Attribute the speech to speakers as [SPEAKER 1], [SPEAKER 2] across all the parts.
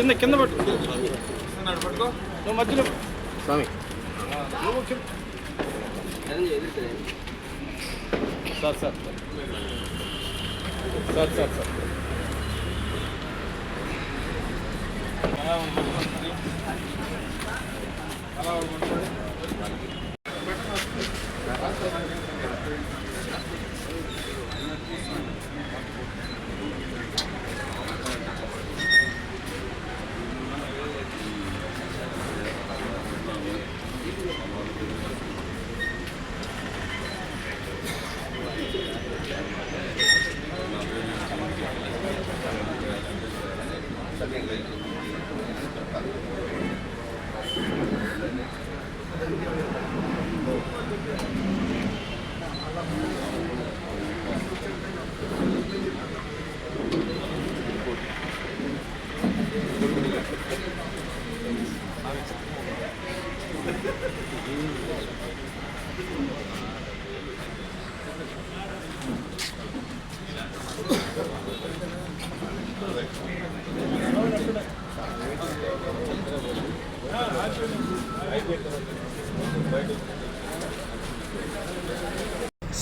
[SPEAKER 1] కింద కింద పట్టు. నువ్వు మధ్యలో
[SPEAKER 2] స్వామి.
[SPEAKER 1] Sir sir. Sir sir sir. అలా ఉంటుంది అలా ఉంటుంది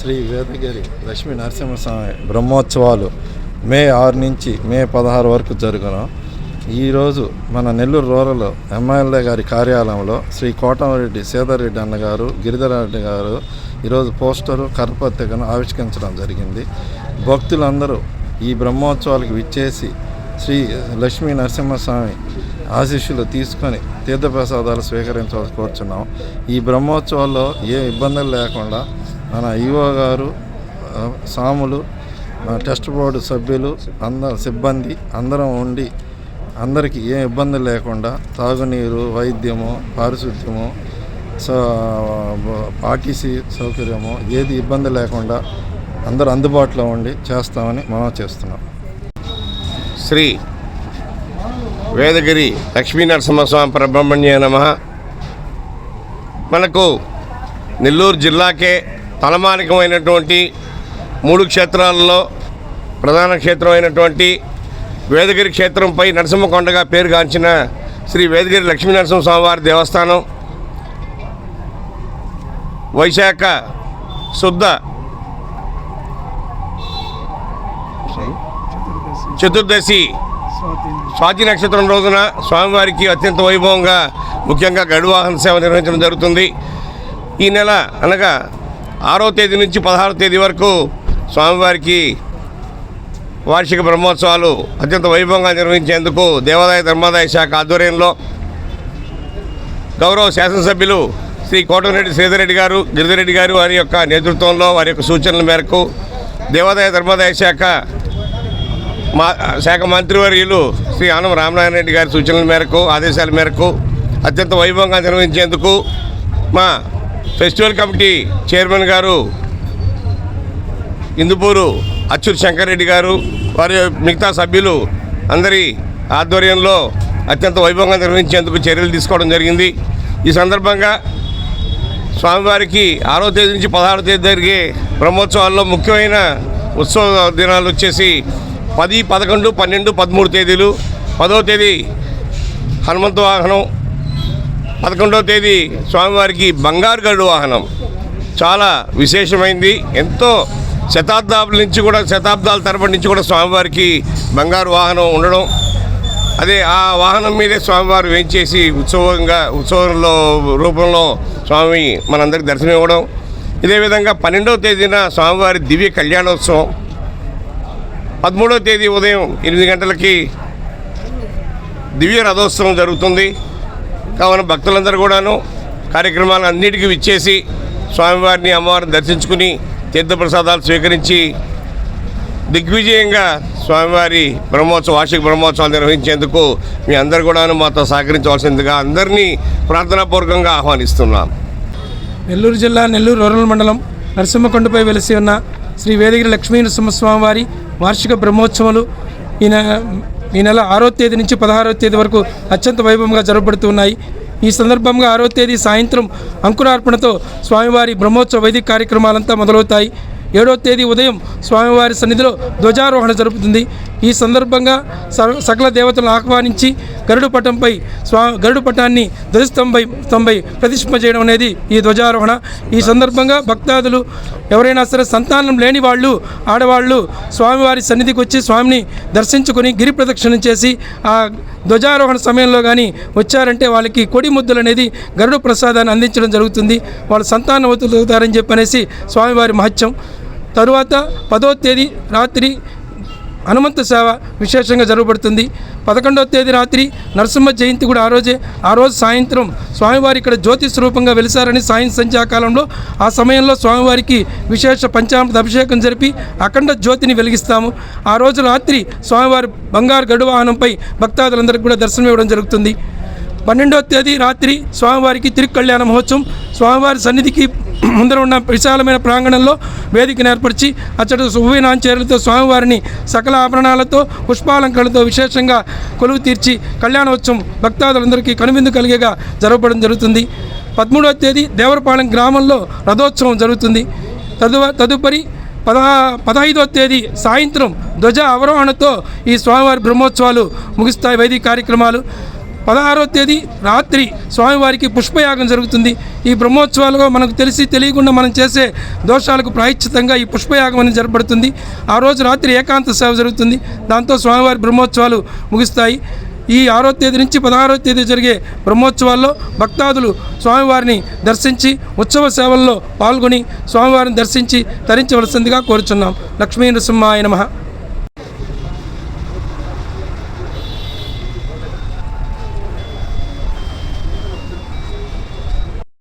[SPEAKER 3] శ్రీ వేదగిరి లక్ష్మీ నరసింహస్వామి బ్రహ్మోత్సవాలు మే ఆరు నుంచి మే పదహారు వరకు జరుగును. ఈరోజు మన నెల్లూరు రూరల్ ఎమ్మెల్యే గారి కార్యాలయంలో శ్రీ కోటమరెడ్డి సీతారెడ్డి అన్నగారు గిరిధరరెడ్డి గారు ఈరోజు పోస్టరు కరపత్రికను ఆవిష్కరించడం జరిగింది. భక్తులందరూ ఈ బ్రహ్మోత్సవాలకు విచ్చేసి శ్రీ లక్ష్మీ నరసింహస్వామి ఆశీస్సులు తీసుకొని తీర్థప్రసాదాలు స్వీకరించవలసి కోరుచున్నాం. ఈ బ్రహ్మోత్సవాల్లో ఏ ఇబ్బందులు లేకుండా మన ఈవో గారు సాములు టెస్ట్ బోర్డు సభ్యులు అందరు సిబ్బంది అందరం ఉండి అందరికీ ఏ ఇబ్బంది లేకుండా తాగునీరు వైద్యము పారిశుద్ధ్యము సో ఆర్టీసీ సౌకర్యము ఏది ఇబ్బంది లేకుండా అందరూ అందుబాటులో ఉండి చేస్తామని మనం చేస్తున్నాం.
[SPEAKER 2] శ్రీ వేదగిరి లక్ష్మీ నరసింహస్వామి పరబ్రహ్మణ్య నమ. మనకు నెల్లూరు జిల్లాకే తలమానికమైనటువంటి మూడు క్షేత్రాలలో ప్రధాన క్షేత్రం అయినటువంటి వేదగిరి క్షేత్రంపై నరసింహకొండగా పేరుగాంచిన శ్రీ వేదగిరి లక్ష్మీ నరసింహస్వామి దేవస్థానం వైశాఖ శుద్ధ చతుర్దశి స్వాతి నక్షత్రం రోజున స్వామివారికి అత్యంత వైభవంగా ముఖ్యంగా గడువాహన సేవ నిర్వహించడం జరుగుతుంది. ఈ నెల అనగా ఆరో తేదీ నుంచి పదహారో తేదీ వరకు స్వామివారికి వార్షిక బ్రహ్మోత్సవాలు అత్యంత వైభవంగా నిర్వహించేందుకు దేవాదాయ ధర్మాదాయ శాఖ ఆధ్వర్యంలో గౌరవ శాసనసభ్యులు శ్రీ కోటమిరెడ్డి శ్రీధరెడ్డి గారు గిరిధరెడ్డి గారు వారి యొక్క నేతృత్వంలో వారి యొక్క సూచనల మేరకు దేవాదాయ ధర్మాదాయ శాఖ మా శాఖ మంత్రివర్యులు శ్రీ ఆనం రామనారాయణ రెడ్డి గారి సూచనల మేరకు ఆదేశాల మేరకు అత్యంత వైభవంగా నిర్వహించేందుకు మా ఫెస్టివల్ కమిటీ చైర్మన్ గారు ఇందుపూరు అచ్యుత్ శంకర్ రెడ్డి గారు వారి మిగతా సభ్యులు అందరి ఆధ్వర్యంలో అత్యంత వైభవంగా నిర్వహించేందుకు చర్యలు తీసుకోవడం జరిగింది. ఈ సందర్భంగా స్వామివారికి ఆరో తేదీ నుంచి పదహారో తేదీ జరిగే బ్రహ్మోత్సవాల్లో ముఖ్యమైన ఉత్సవ దినాలు వచ్చేసి పది పదకొండు పన్నెండు పదమూడు తేదీలు. పదవ తేదీ హనుమంత వాహనం పదకొండవ తేదీ స్వామివారికి బంగారు గరుడు వాహనం. చాలా విశేషమైంది. ఎంతో శతాబ్దాల నుంచి కూడా శతాబ్దాల తరబడి నుంచి కూడా స్వామివారికి బంగారు వాహనం ఉండడం. అదే ఆ వాహనం మీదే స్వామివారు వేయించేసి ఉత్సవంగా ఉత్సవంలో రూపంలో స్వామి మనందరికి దర్శనం ఇవ్వడం. ఇదే విధంగా పన్నెండవ తేదీన స్వామివారి దివ్య కళ్యాణోత్సవం. పదమూడవ తేదీ ఉదయం ఎనిమిది గంటలకి దివ్య రథోత్సవం జరుగుతుంది. కావున భక్తులందరూ కూడాను కార్యక్రమాలు అన్నిటికీ విచ్చేసి స్వామివారిని అమ్మవారిని దర్శించుకుని తీర్థప్రసాదాలు స్వీకరించి దిగ్విజయంగా స్వామివారి బ్రహ్మోత్సవ వార్షిక బ్రహ్మోత్సవాలు నిర్వహించేందుకు మీ అందరు కూడాను మాతో సహకరించవలసిందిగా అందరినీ ప్రార్థనాపూర్వకంగా ఆహ్వానిస్తున్నాం.
[SPEAKER 4] నెల్లూరు జిల్లా నెల్లూరు రూరల్ మండలం నరసింహకొండపై వెలిసి ఉన్న శ్రీ వేదగిరి లక్ష్మీ నరసింహస్వామి వారి వార్షిక బ్రహ్మోత్సవాలు ఈయన ఈ నెల ఆరో తేదీ నుంచి పదహారో తేదీ వరకు అత్యంత వైభవంగా జరపబడుతున్నాయి. ఈ సందర్భంగా ఆరో తేదీ సాయంత్రం అంకురార్పణతో స్వామివారి బ్రహ్మోత్సవ వైదిక కార్యక్రమాలంతా మొదలవుతాయి. ఏడవ తేదీ ఉదయం స్వామివారి సన్నిధిలో ధ్వజారోహణ జరుపుతుంది. ఈ సందర్భంగా స- సకల దేవతలను ఆహ్వానించి గరుడు పటంపై స్వా గరుడు పటాన్ని ధ్వజస్తంభై స్తంభై ప్రతిష్ఠింపజేయడం అనేది ఈ ధ్వజారోహణ. ఈ సందర్భంగా భక్తాదులు ఎవరైనా సరే సంతానం లేని వాళ్ళు ఆడవాళ్ళు స్వామివారి సన్నిధికి వచ్చి స్వామిని దర్శించుకొని గిరి ప్రదక్షిణ చేసి ఆ ధ్వజారోహణ సమయంలో కానీ వచ్చారంటే వాళ్ళకి కొడి ముద్దలు అనేది గరుడు ప్రసాదాన్ని అందించడం జరుగుతుంది. వాళ్ళ సంతానవతులు అవుతారని చెప్పనేసి స్వామివారి మహత్యం. తరువాత పదో తేదీ రాత్రి హనుమంత సేవ విశేషంగా జరగబడుతుంది. పదకొండవ తేదీ రాత్రి నరసింహ జయంతి కూడా ఆ రోజే. ఆ రోజు సాయంత్రం స్వామివారి ఇక్కడ జ్యోతి స్వరూపంగా వెలిసారని సాయం సంధ్యాకాలంలో ఆ సమయంలో స్వామివారికి విశేష పంచామృత అభిషేకం జరిపి అఖండ జ్యోతిని వెలిగిస్తాము. ఆ రోజు రాత్రి స్వామివారి బంగారు గడు వాహనంపై భక్తాదులందరికీ కూడా దర్శనం ఇవ్వడం జరుగుతుంది. పన్నెండవ తేదీ రాత్రి స్వామివారికి తిరుకళ్యాణ మహోత్సవం. స్వామివారి సన్నిధికి ముందర ఉన్న విశాలమైన ప్రాంగణంలో వేదికను ఏర్పరిచి అచ్చట శుభవినాంచేరులతో స్వామివారిని సకల ఆభరణాలతో పుష్పాలంకరణతో విశేషంగా కొలువు తీర్చి కళ్యాణోత్సవం భక్తాదులందరికీ కనువిందు కలిగేగా జరపడం జరుగుతుంది. పదమూడవ తేదీ దేవరపాలెం గ్రామంలో రథోత్సవం జరుగుతుంది. తదువ తదుపరి పదహా పదహైదవ తేదీ సాయంత్రం ధ్వజ అవరోహణతో ఈ స్వామివారి బ్రహ్మోత్సవాలు ముగిస్తాయి. వైదిక కార్యక్రమాలు పదహారవ తేదీ రాత్రి స్వామివారికి పుష్పయాగం జరుగుతుంది. ఈ బ్రహ్మోత్సవాలుగా మనకు తెలిసి తెలియకుండా మనం చేసే దోషాలకు ప్రాయశ్చితంగా ఈ పుష్పయాగం అనేది జరపడుతుంది ఆ రోజు రాత్రి ఏకాంత సేవ జరుగుతుంది. దాంతో స్వామివారి బ్రహ్మోత్సవాలు ముగుస్తాయి. ఈ ఆరో తేదీ నుంచి పదహారో తేదీ జరిగే బ్రహ్మోత్సవాల్లో భక్తాదులు స్వామివారిని దర్శించి ఉత్సవ సేవల్లో పాల్గొని స్వామివారిని దర్శించి తరించవలసిందిగా కోరుచున్నాం. లక్ష్మీ నృసింహాయ నమ.